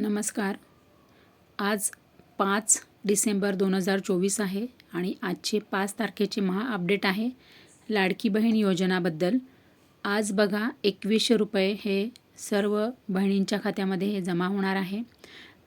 नमस्कार. आज पाच डिसेंबर दोन हजार चोवीस आहे आणि आजचे पाच तारखेचे महा अपडेट आहे लाडकी बहीण योजनाबद्दल. आज बघा एकवीसशे रुपये हे सर्व बहिणींच्या खात्यामध्ये हे जमा होणार आहे.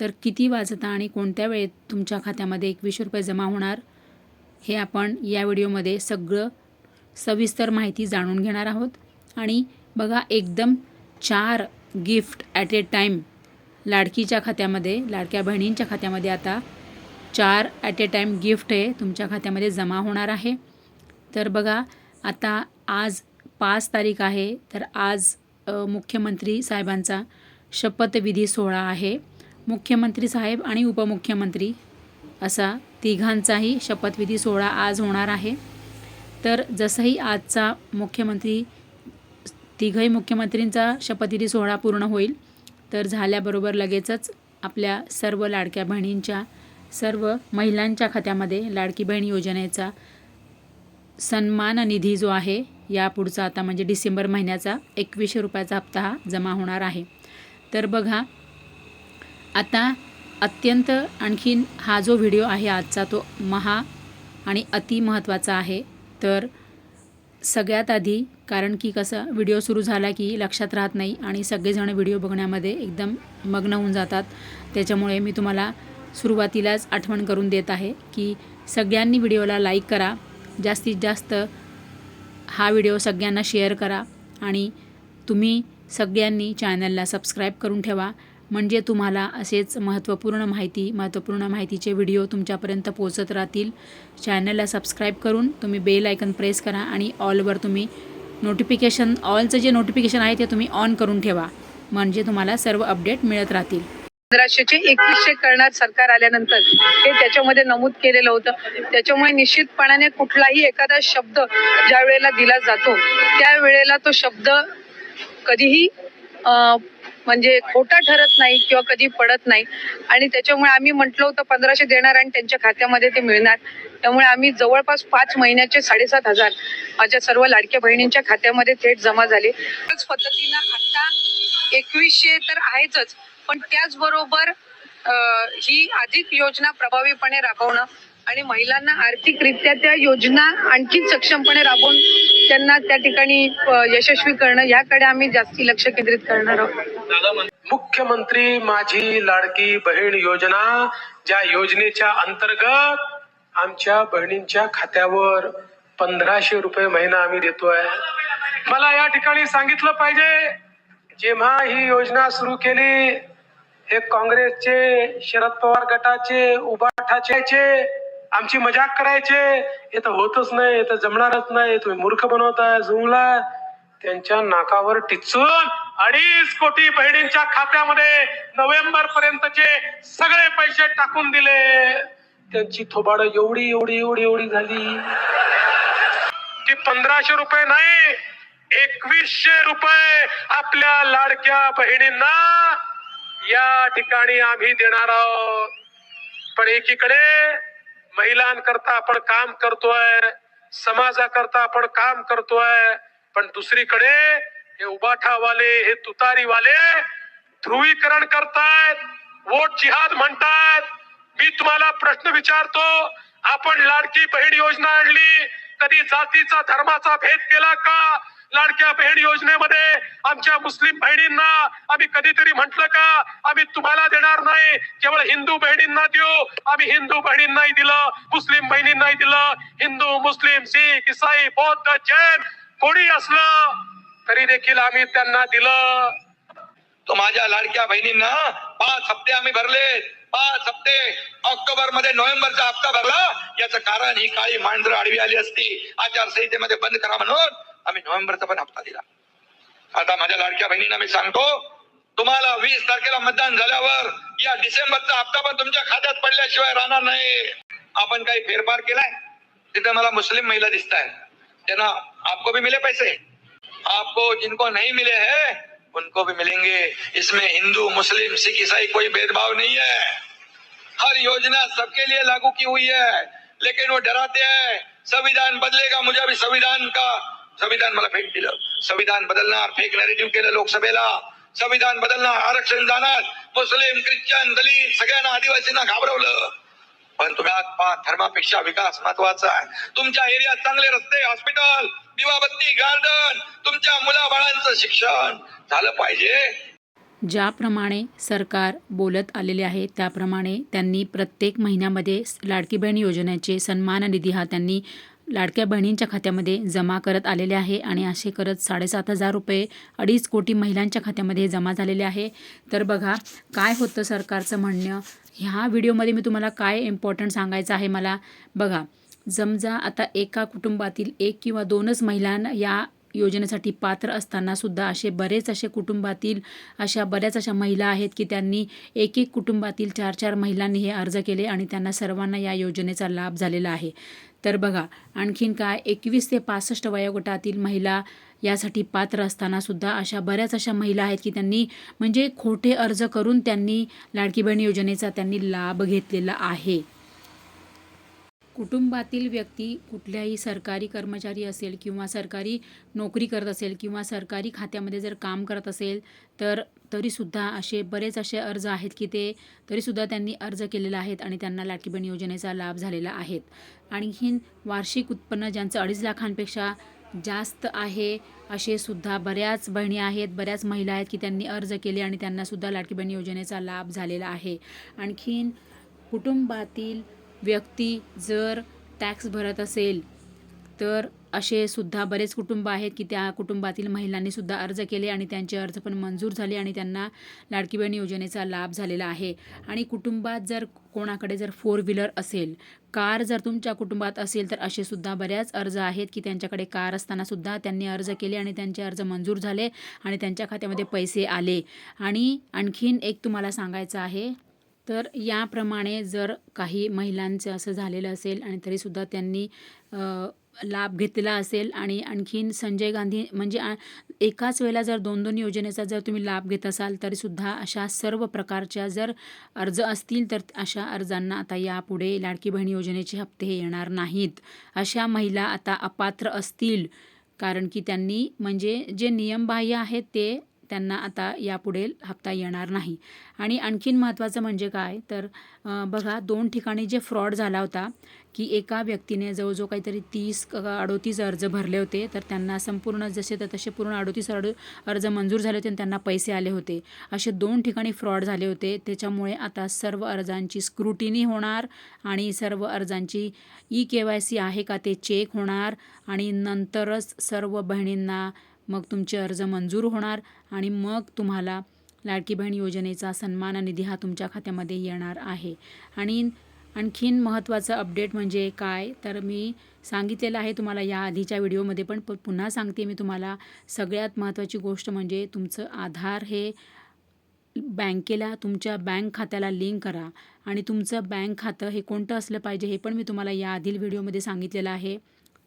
तर किती वाजता आणि कोणत्या वेळेत तुमच्या खात्यामध्ये एकवीसशे रुपये जमा होणार हे आपण या व्हिडिओमध्ये सगळं सविस्तर माहिती जाणून घेणार आहोत. आणि बघा एकदम चार गिफ्ट ॲट ए टाईम लाडकीच्या खात्यामध्ये लाडक्या बहिणींच्या खात्यामध्ये आता चार ॲट ए टाईम गिफ्ट हे तुमच्या खात्यामध्ये जमा होणार आहे. तर बघा आता आज पाच तारीख आहे तर आज मुख्यमंत्री साहेबांचा शपथविधी सोहळा आहे. मुख्यमंत्री साहेब आणि उपमुख्यमंत्री असा तिघांचाही शपथविधी सोहळा आज होणार आहे. तर जसंही आजचा मुख्यमंत्री तिघही मुख्यमंत्रींचा शपथविधी सोहळा पूर्ण होईल तर झाल्याबरोबर लगेचच आपल्या सर्व लाडक्या बहिणींच्या सर्व महिलांच्या खात्यामध्ये लाडकी बहीण योजनेचा सन्मान निधी जो आहे या पुढचा आता म्हणजे डिसेंबर महिन्याचा एकवीसशे रुपयाचा हप्ता हा जमा होणार आहे. तर बघा आता अत्यंत आणखीन हा जो व्हिडिओ आहे आजचा तो महा आणि अति महत्त्वाचा आहे. तर सगळ्यात आधी कारण की कसं व्हिडिओ सुरू झाला की लक्षात राहत नाही आणि सगळेजण व्हिडिओ बघण्यामध्ये एकदम मग्न होऊन जातात. त्याच्यामुळे मी तुम्हाला सुरुवातीलाच आठवण करून देत आहे की सगळ्यांनी व्हिडिओला लाईक करा. जास्तीत जास्त हा व्हिडिओ सगळ्यांना शेअर करा आणि तुम्ही सगळ्यांनी चॅनलला सबस्क्राईब करून ठेवा. म्हणजे तुम्हाला असेच महत्त्वपूर्ण माहिती महत्त्वपूर्ण माहितीचे व्हिडिओ तुमच्यापर्यंत पोहोचत राहतील. चॅनलला सबस्क्राईब करून तुम्ही बेल आयकन प्रेस करा आणि ऑलवर तुम्ही नोटिफिकेशन ऑलचं जे नोटिफिकेशन आहे ते तुम्ही ऑन करून ठेवा. म्हणजे तुम्हाला सर्व अपडेट मिळत राहतील. पंधराशेचे एकवीसशे करणार सरकार आल्यानंतर हे त्याच्यामध्ये नमूद केलेलं होतं. त्याच्यामुळे निश्चितपणाने कुठलाही एखादा शब्द ज्या वेळेला दिला जातो त्यावेळेला तो शब्द कधीही म्हणजे खोटा ठरत नाही किंवा कधी पडत नाही. आणि त्याच्यामुळे आम्ही म्हटलं होतं पंधराशे देणार आणि त्यांच्या खात्यामध्ये ते मिळणार. त्यामुळे आम्ही जवळपास पाच महिन्याचे साडेसात हजार माझ्या सर्व लाडक्या बहिणींच्या खात्यामध्ये थेट जमा झाले. त्याच पद्धतीनं आता एकवीसशे तर आहेतच पण त्याचबरोबर ही अधिक योजना प्रभावीपणे राबवणं आणि महिलांना आर्थिकरित्या त्या योजना आणखी सक्षमपणे राबवून त्यांना त्या ठिकाणी यशस्वी करणं याकडे आम्ही जास्ती लक्ष केंद्रित करणार आहोत. मुख्यमंत्री माझी लाडकी बहीण योजना ज्या योजनेच्या अंतर्गत आमच्या बहिणींच्या खात्यावर पंधराशे रुपये महिना आम्ही देतोय. मला या ठिकाणी सांगितलं पाहिजे जेव्हा ही योजना सुरू केली हे काँग्रेसचे शरद पवार गटाचे उभाठाचे आमची मजाक करायचे. हे तर होतच नाही हे तर जमणारच नाही. तुम्ही मूर्ख बनवताय जुमला त्यांच्या नाकावर टिचून अडीच कोटी बहिणींच्या खात्यामध्ये नोव्हेंबर पर्यंतचे सगळे पैसे टाकून दिले. त्यांची थोबाड एवढी एवढी एवढी एवढी झाली. की पंधराशे रुपये नाही एकवीसशे रुपये आपल्या लाडक्या बहिणींना या ठिकाणी आम्ही देणार आहोत. पण एकीकडे महिलांकरता आपण काम करतोय समाजाकरता आपण काम करतोय पण दुसरीकडे हे उबाठावाले हे तुतारीवाले ध्रुवीकरण करतायत वोट जिहाद म्हणतात मी तुम्हाला प्रश्न विचारतो आपण लाडकी बहीण योजना आणली कधी जातीचा धर्माचा भेद केला का? लाडक्या बहीण योजनेमध्ये आमच्या मुस्लिम बहिणींना आम्ही कधीतरी म्हंटल का आम्ही तुम्हाला देणार नाही केवळ हिंदू बहिणींना देऊ. आम्ही हिंदू बहिणींनाही दिलं मुस्लिम बहिणींनाही दिलं. हिंदू मुस्लिम शीख इसाई बौद्ध जैन कोणी असलं तरी देखील आम्ही त्यांना दिलं. तो माझ्या लाडक्या बहिणींना पाच हप्ते आम्ही भरले पाच हप्ते ऑक्टोबरमध्ये नोव्हेंबरचा हप्ता भरला. याचं कारण ही काळी मांढर आडवी आली असती. आचारसंहितेमध्ये बंद करा म्हणून आम्ही नोव्हेंबरचा पण हप्ता दिला. आता माझ्या लाडक्या बहिणींना मी सांगतो तुम्हाला वीस तारखेला मतदान झाल्यावर या डिसेंबरचा हप्ता पण तुमच्या खात्यात पडल्याशिवाय राहणार नाही. आपण काही फेरफार केलाय? तिथे मला मुस्लिम महिला दिसत आहे त्यांना आपको भी मिले पैसे? आपको जिनको नहीं मिले है उनको भी मिलेंगे। इसमें हिंदू, मुस्लिम, सिख, ईसाई कोई भेदभाव नहीं है। हर योजना सबके लिए लागू की हुई है, लेकिन वो डराते हैं। संविधान बदलेगा, मुझे अभी संविधान का संविधान मला फेक दिलं संविधान बदलणार फेक नॅरेटिव्ह केलं लोकसभेला। संविधान बदलणार आरक्षण जाणार मुस्लिम ख्रिश्चन दलित सगळ्यांना आदिवासींना घाबरवलं पण तुम्ही आज धर्मापेक्षा विकास महत्वाचा आहे तुमच्या एरियात चांगले रस्ते हॉस्पिटल दिवाबत्ती गार्डन तुमच्या मुलाबाळांचं शिक्षण. झालं पाहिजे. ज्याप्रमाणे सरकार बोलत आलेले आहे त्याप्रमाणे त्यांनी प्रत्येक महिन्यामध्ये लाडकी बहीण योजनेचे सन्मान निधी हा त्यांनी लाडक्या बहिणींच्या खात्यामध्ये जमा करत आलेले आहे आणि असे करत साडेसात हजार रुपये अडीच कोटी महिलांच्या खात्यामध्ये जमा झालेले आहे. तर बघा काय होतं सरकारचं म्हणणं? ह्या व्हिडिओमध्ये मी तुम्हाला काय इम्पॉर्टंट सांगायचं आहे मला बघा. जमजा आता एका कुटुंबातील एक किंवा दोनच महिलांना या योजनेसाठी पात्र असताना सुद्धा असे बरेच असे कुटुंबातील अशा बऱ्याच अशा महिला आहेत की त्यांनी एक एक कुटुंबातील चार चार महिलांनी हे अर्ज केले आणि त्यांना सर्वांना या योजनेचा लाभ झालेला आहे. तर बघा आणखीन काय? एकवीस ते पासष्ट वयोगटातील महिला यासाठी पात्र असताना सुद्धा अशा बऱ्याच अशा महिला आहेत की त्यांनी म्हणजे खोटे अर्ज करून त्यांनी लाडकी बहीण योजनेचा त्यांनी लाभ घेतलेला आहे. कुटुंबातील व्यक्ती कुठल्याही सरकारी कर्मचारी असेल किंवा सरकारी नोकरी करत असेल किंवा सरकारी खात्यामध्ये जर काम करत असेल तर तरीसुद्धा असे बरेच असे अर्ज आहेत की ते तरीसुद्धा त्यांनी अर्ज केलेला आहेत आणि त्यांना लाडकी बहीण योजनेचा लाभ झालेला आहेत आणखीन वार्षिक उत्पन्न ज्यांचं अडीच लाखांपेक्षा जास्त आहे असे सुद्धा बऱ्याच बहिणी आहेत बऱ्याच महिला आहेत की त्यांनी अर्ज केले आणि त्यांनासुद्धा लाडकी बहीण योजनेचा लाभ झालेला आहे. आणखीन कुटुंबातील व्यक्ती जर टॅक्स भरत असेल तर असे सुद्धा बरेच कुटुंब आहेत की त्या कुटुंबातील महिलांनी सुद्धा अर्ज केले आणि त्यांचे अर्ज पण मंजूर झाले आणि त्यांना लाडकी बहीण योजनेचा लाभ झालेला आहे. आणि कुटुंबात जर कोणाकडे जर फोर व्हीलर असेल कार जर तुमच्या कुटुंबात असेल तर असे सुद्धा बऱ्याच अर्ज आहेत की त्यांच्याकडे कार असताना सुद्धा त्यांनी अर्ज केले आणि त्यांचे अर्ज मंजूर झाले आणि त्यांच्या खात्यामध्ये पैसे आले. आणि आणखीन एक तुम्हाला सांगायचं आहे तर याप्रमाणे जर काही महिलांचं असं झालेलं असेल आणि तरीसुद्धा त्यांनी लाभ घेतला असेल आणि आणखीन संजय गांधी म्हणजे आ- एकाच वेळेला जर दोन दोन योजनेचा जर तुम्ही लाभ घेत असाल तरीसुद्धा अशा सर्व प्रकारच्या जर अर्ज असतील तर अशा अर्जांना आता यापुढे लाडकी बहीण योजनेचे हप्ते हे येणार नाहीत. अशा महिला आता अपात्र असतील. कारण की त्यांनी म्हणजे जे नियमबाह्य आहेत ते त्यांना आता यापुढे हप्ता येणार नाही. आणि आणखीन महत्त्वाचं म्हणजे काय? तर बघा दोन ठिकाणी जे फ्रॉड झाला होता की एका व्यक्तीने जवळजवळ काहीतरी तीस अडोतीस अर्ज भरले होते तर त्यांना संपूर्ण जसे तर तसे पूर्ण अडोतीस अड अर्ज मंजूर झाले होते आणि त्यांना पैसे आले होते. असे दोन ठिकाणी फ्रॉड झाले होते. त्याच्यामुळे आता सर्व अर्जांची स्क्रुटिनी होणार आणि सर्व अर्जांची ई के वाय सी आहे का ते चेक होणार आणि नंतरच सर्व बहिणींना मग तुमचे अर्ज मंजूर होणार आणि मग तुम्हाला लाडकी बहीण योजनेचा सन्मान निधी हा तुमच्या खात्यामध्ये येणार आहे. आणि आणखीन महत्त्वाचं अपडेट म्हणजे काय? तर मी सांगितलेलं आहे तुम्हाला या आधीच्या व्हिडिओमध्ये पण प- पुन्हा सांगते मी तुम्हाला. सगळ्यात महत्त्वाची गोष्ट म्हणजे तुमचं आधार हे बँकेला तुमच्या बँक खात्याला लिंक करा. आणि तुमचं बँक खातं हे कोणतं असलं पाहिजे हे पण मी तुम्हाला या आधील व्हिडिओमध्ये सांगितलेलं आहे.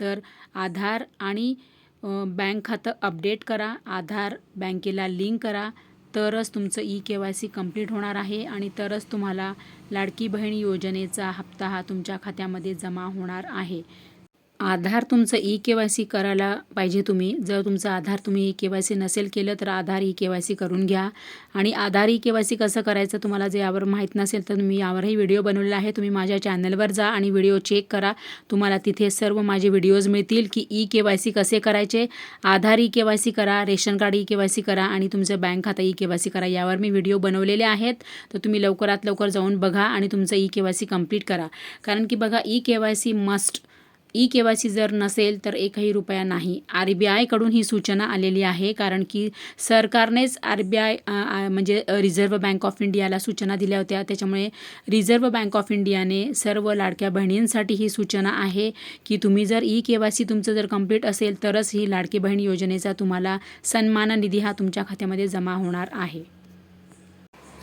तर आधार आणि बँक खातं अपडेट करा आधार बँकेला लिंक करा तरच तुमचं E K Y C complete होणार आहे आणि तरच तुम्हाला लाडकी बहीण योजनेचा हप्ता हा तुमच्या खात्यामध्ये जमा होणार आहे. आधार तुमचं ई के वाय सी करायला पाहिजे तुम्ही जर तुमचं आधार तुम्ही ई के वाय सी नसेल केलं तर Aadhaar E K Y C करून घ्या आणि Aadhaar E K Y C कसं करायचं तुम्हाला जर यावर माहीत नसेल तर तुम्ही यावरही व्हिडिओ बनवलेला आहे तुम्ही माझ्या चॅनलवर जा आणि व्हिडिओ चेक करा तुम्हाला तिथे सर्व माझे व्हिडिओज मिळतील की ई के वाय सी कसे करायचे Aadhaar E K Y C करा ration card E K Y C करा आणि तुमचं बँक खातं ई के वाय सी करा यावर मी व्हिडिओ बनवलेले आहेत तर तुम्ही लवकरात लवकर जाऊन बघा आणि तुमचं E K Y C complete करा कारण की बघा E K Y C must E K Y C जर नसेल तर एकही रुपया नाही. आर बी आयकडून ही सूचना आलेली आहे कारण की सरकारनेच आर बी आय म्हणजे रिझर्व्ह बँक ऑफ इंडियाला सूचना दिल्या होत्या. त्याच्यामुळे रिझर्व्ह बँक ऑफ इंडियाने सर्व लाडक्या बहिणींसाठी ही सूचना आहे की तुम्ही जर ई के वाय सी तुमचं जर कंप्लीट असेल तरच ही लाडकी बहीण योजनेचा तुम्हाला सन्मान निधी हा तुमच्या खात्यामध्ये जमा होणार आहे.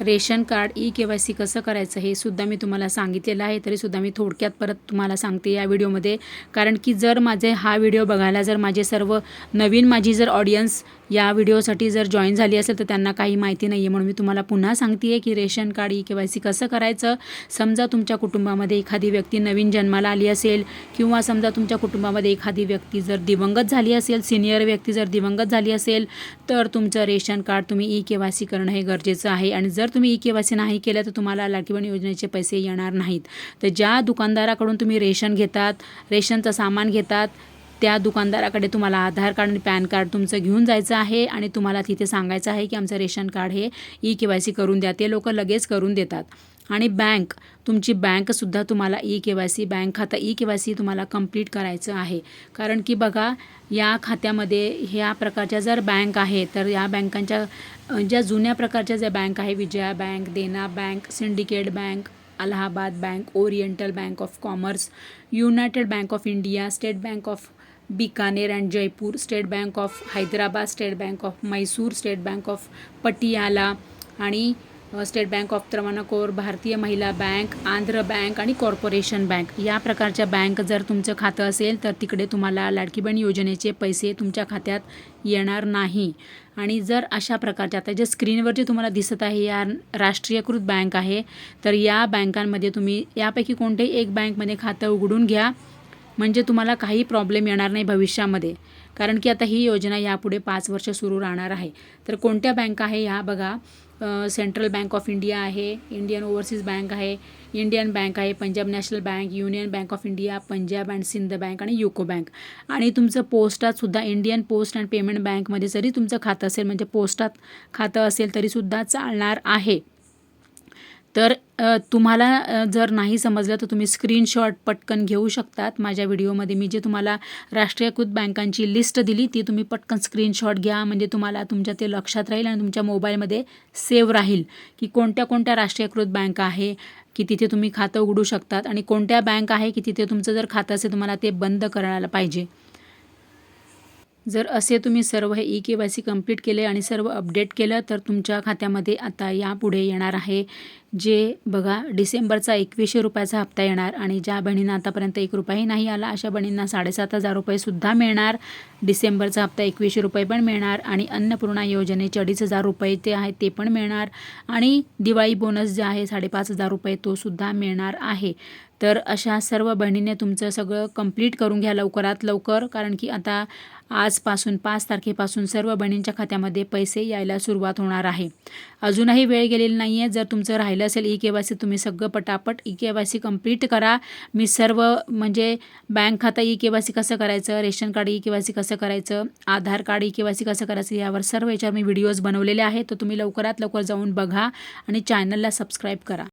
Ration card E K Y C कसं करायचं हे सुद्धा मी तुम्हाला सांगितलेलं आहे. तरीसुद्धा मी थोडक्यात परत तुम्हाला सांगते या व्हिडिओमध्ये. कारण की जर माझे हा व्हिडिओ बघायला जर माझे सर्व नवीन माझी जर ऑडियन्स या व्हिडिओसाठी जर जॉईन झाली असेल तर त्यांना काही माहिती नाही आहे म्हणून मी तुम्हाला पुन्हा सांगते आहे की ration card E K Y C कसं करायचं? समजा तुमच्या कुटुंबामध्ये एखादी व्यक्ती नवीन जन्माला आली असेल किंवा समजा तुमच्या कुटुंबामध्ये एखादी व्यक्ती जर दिवंगत झाली असेल सिनियर व्यक्ती जर दिवंगत झाली असेल तर तुमचं रेशन कार्ड तुम्ही ई के वाय सी करणं हे गरजेचं आहे. आणि जर तुम्ही ई के वाय सी नाही केलं तर तुम्हाला लाठीबण योजनेचे पैसे येणार नाहीत. तर ज्या दुकानदाराकडून तुम्ही रेशन घेतात रेशनचं सामान घेतात त्या दुकानदाराकडे तुम्हाला आधार कार्ड आणि पॅन कार्ड तुमचं घेऊन जायचं आहे आणि तुम्हाला तिथे सांगायचं आहे की आमचं रेशन कार्ड हे ई के वाय सी करून द्या. ते लोक लगेच करून देतात. आणि बँक तुमची बँकसुद्धा तुम्हाला E K Y C bank खाता ई के वाय सी तुम्हाला कंप्लीट करायचं आहे. कारण की बघा या खात्यामध्ये ह्या प्रकारच्या जर बँक आहे तर या बँकांच्या ज्या जुन्या प्रकारच्या ज्या बँक आहे Vijaya bank Dena bank syndicate bank Allahabad bank oriental bank of commerce united bank of India state bank of Bikaner and Jaipur state bank of Hyderabad state bank of Mysore state bank of Patiala आणि state bank of Travancore Bharatiya Mahila bank Andhra bank आणि corporation bank या प्रकारच्या bank जर तुमचं खातं असेल तर तिकडे तुम्हाला लाडकी बहीण योजनेचे पैसे तुमच्या खात्यात येणार नाही. आणि जर अशा प्रकारच्या आता जे स्क्रीनवर जे तुम्हाला दिसत आहे या राष्ट्रीयकृत बँक आहे तर या बँकांमध्ये तुम्ही यापैकी कोणत्याही एक बँकमध्ये खातं उघडून घ्या. म्हणजे तुम्हाला काही प्रॉब्लेम येणार नाही भविष्यामध्ये. कारण की आता ही योजना यापुढे पाच वर्ष सुरू राहणार आहे. तर कोणत्या बँक आहे ह्या बघा. सेंट्रल बँक ऑफ इंडिया आहे इंडियन ओव्हरसीज बँक आहे इंडियन बँक आहे Punjab national bank union bank of India Punjab and Sindh bank आणि युको बँक आणि तुमचं पोस्टातसुद्धा इंडियन पोस्ट अँड पेमेंट बँकमध्ये जरी तुमचं खातं असेल म्हणजे पोस्टात खातं असेल तरीसुद्धा चालणार आहे. तर तुम्हाला जर नाही समजलं तर तुम्ही स्क्रीनशॉट पटकन घेऊ शकतात. माझ्या व्हिडिओमध्ये मी जे तुम्हाला राष्ट्रीयकृत बँकांची लिस्ट दिली ती तुम्ही पटकन स्क्रीनशॉट घ्या. म्हणजे तुम्हाला तुमच्या ते लक्षात राहील आणि तुमच्या मोबाईलमध्ये सेव्ह राहील की कोणत्या कोणत्या राष्ट्रीयकृत बँक आहे की तिथे तुम्ही खातं उघडू शकतात आणि कोणत्या बँक आहे की तिथे तुमचं जर खातं असेल तुम्हाला ते बंद करायला पाहिजे. जर असे तुम्ही सर्व हे E K Y C complete केले आणि सर्व अपडेट केलं तर तुमच्या खात्यामध्ये आता यापुढे येणार आहे जे बघा डिसेंबरचा एकवीसशे रुपयाचा हप्ता येणार आणि ज्या बहिणींना आतापर्यंत एक रुपयाही नाही आला अशा बहिणींना साडेसात हजार रुपयेसुद्धा मिळणार. डिसेंबरचा हप्ता एकवीसशे रुपये पण मिळणार आणि अन्नपूर्णा योजनेचे अडीच हजार रुपये ते आहेत ते पण मिळणार. आणि दिवाळी बोनस जे आहे साडेपाच हजार रुपये तो सुद्धा मिळणार आहे. तर अशा सर्व बहिणीने तुमचं सगळं कंप्लीट करून घ्या लवकरात लवकर कारण की आता आजपासून पाच तारखेपासून सर्व बहिणींच्या खात्यामध्ये पैसे यायला सुरुवात होणार आहे. अजूनही वेळ गेलेली नाही आहे जर तुमचं राहिलं राहिलं असेल ई के वाय सी तुम्ही सगळं पटापट E K Y C complete करा. मी सर्व म्हणजे बँक खाता ई के वाय सी कसं करायचं ration card E K Y C कसं करायचं Aadhaar card E K Y C कसं करायचं यावर सर्व याच्यावर मी व्हिडिओज बनवलेले आहेत. तर तुम्ही लवकरात लवकर जाऊन बघा आणि चॅनलला सबस्क्राईब करा.